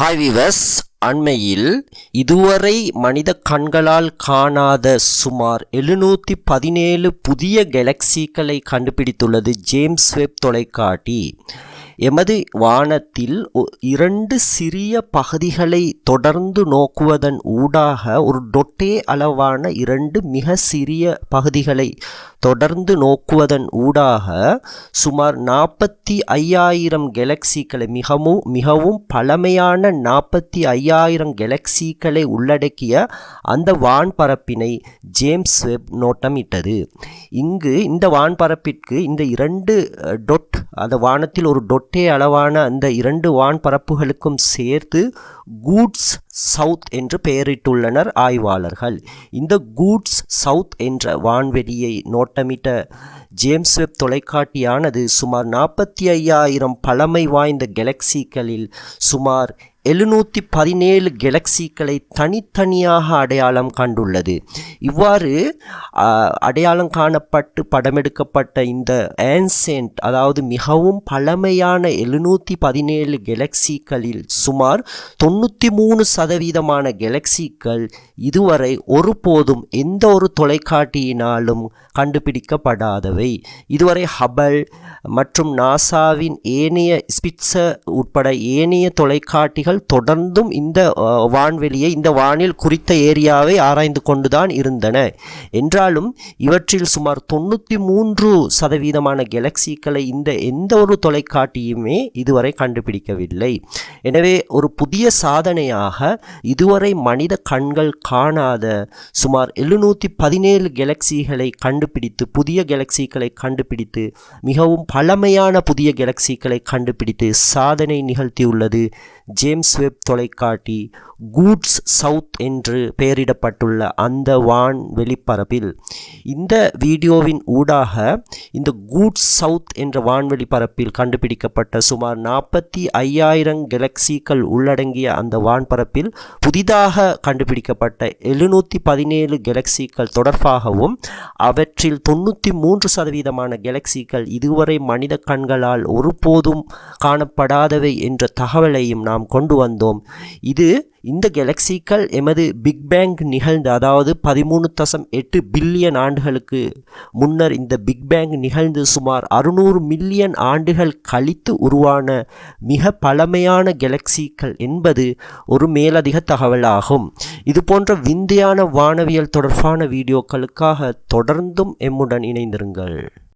Hi விவஸ் அண்மையில் இதுவரை மனித கண்களால் காணாத சுமார் எழுநூற்றி பதினேழு புதிய கெலக்சிகளை கண்டுபிடித்துள்ளது ஜேம்ஸ் வெப் தொலைக்காட்டி. எமது வானத்தில் இரண்டு சிறிய பகுதிகளை தொடர்ந்து நோக்குவதன் ஊடாக ஒரு டொட்டே அளவான இரண்டு மிக சிறிய பகுதிகளை தொடர்ந்து நோக்குவதன் ஊடாக சுமார் நாற்பத்தி ஐயாயிரம் கெலக்சிகளை மிகவும் மிகவும் பழமையான நாற்பத்தி ஐயாயிரம் கெலக்சிகளை உள்ளடக்கிய அந்த வான்பரப்பினை ஜேம்ஸ் வெப் நோட்டமிட்டது. இங்கு இந்த வான்பரப்பிற்கு இந்த இரண்டு டொட் அந்த வானத்தில் ஒரு டொட்டே அளவான அந்த இரண்டு வான்பரப்புகளுக்கும் சேர்த்து கூட்ஸ் சவுத் என்று பெயரிட்டுள்ளனர் ஆய்வாளர்கள். இந்த கூட்ஸ் சவுத் என்ற வான்வெளியை நோட்டமிட்ட ஜேம்ஸ் வெப் தொலைக்காட்டியானது சுமார் நாற்பத்தி ஐயாயிரம் பழமை வாய்ந்த கெலக்சிகளில் சுமார் எழுநூற்றி பதினேழு கெலக்சிகளை தனித்தனியாக அடையாளம் கண்டுள்ளது. இவ்வாறு அடையாளம் காணப்பட்டு படமெடுக்கப்பட்ட இந்த ஆன்சென்ட் அதாவது மிகவும் பழமையான எழுநூற்றி பதினேழு கெலக்சிகளில் சுமார் தொண்ணூற்றி மூணு சதவீதமான கெலக்சிகள் இதுவரை ஒருபோதும் எந்த ஒரு தொலைக்காட்டியினாலும் கண்டுபிடிக்கப்படாதவை. இதுவரை ஹபல் மற்றும் நாசாவின் ஏனைய ஸ்பிட்சர் உட்பட ஏனைய தொலைக்காட்டிகள் தொடர்ந்தும் இந்த வான்வெளியை இந்த வானில் குறித்த ஏரியாவை ஆராய்ந்து கொண்டுதான் இருந்தன. என்றாலும் இவற்றில் சுமார் தொண்ணூற்றி மூன்று சதவீதமான கெலக்சிகளை இந்த எந்த ஒரு தொலைக்காட்டியுமே இதுவரை கண்டுபிடிக்கவில்லை. எனவே ஒரு புதிய சாதனையாக இதுவரை மனித கண்கள் காணாத சுமார் எழுநூற்றி பதினேழு கெலக்சிகளை கண்டுபிடித்து புதிய கெலக்சிகளை கண்டுபிடித்து மிகவும் பழமையான புதிய கெலக்சிகளை கண்டுபிடித்து சாதனை நிகழ்த்தியுள்ளது ஜேம்ஸ் வெப் தொலைக்காட்டி கூட்ஸ் சவுத் என்று பெயரிடப்பட்டுள்ள அந்த வான் வெளிப்பரப்பில் இந்த வீடியோவின் ஊடாக இந்த கூட்ஸ் சவுத் என்ற வான்வெளி பரப்பில் கண்டுபிடிக்கப்பட்ட சுமார் நாற்பத்தி ஐயாயிரம் கெலக்சிகள் உள்ளடங்கிய அந்த வான்பரப்பில் புதிதாக கண்டுபிடிக்கப்பட்ட எழுநூற்றி பதினேழு கெலக்சிகள் தொடர்பாகவும் அவற்றில் தொண்ணூற்றி மூன்று சதவீதமான கெலக்சிகள் இதுவரை மனித கண்களால் ஒருபோதும் காணப்படாதவை என்ற தகவலையும் நாம் கொண்டு வந்தோம் இது இந்த கெலக்சிக்கள் எமது பிக் பேங் நிகழ்ந்த அதாவது பதிமூணு தசம் எட்டு பில்லியன் ஆண்டுகளுக்கு முன்னர் இந்த பிக் பேங் நிகழ்ந்து சுமார் அறுநூறு மில்லியன் ஆண்டுகள் கழித்து உருவான மிக பழமையான கெலக்சிக்கள் என்பது ஒரு மேலதிக தகவலாகும். இது போன்ற விந்தையான வானவியல் தொடர்பான வீடியோக்களுக்காக தொடர்ந்தும் எம்முடன் இணைந்திருங்கள்.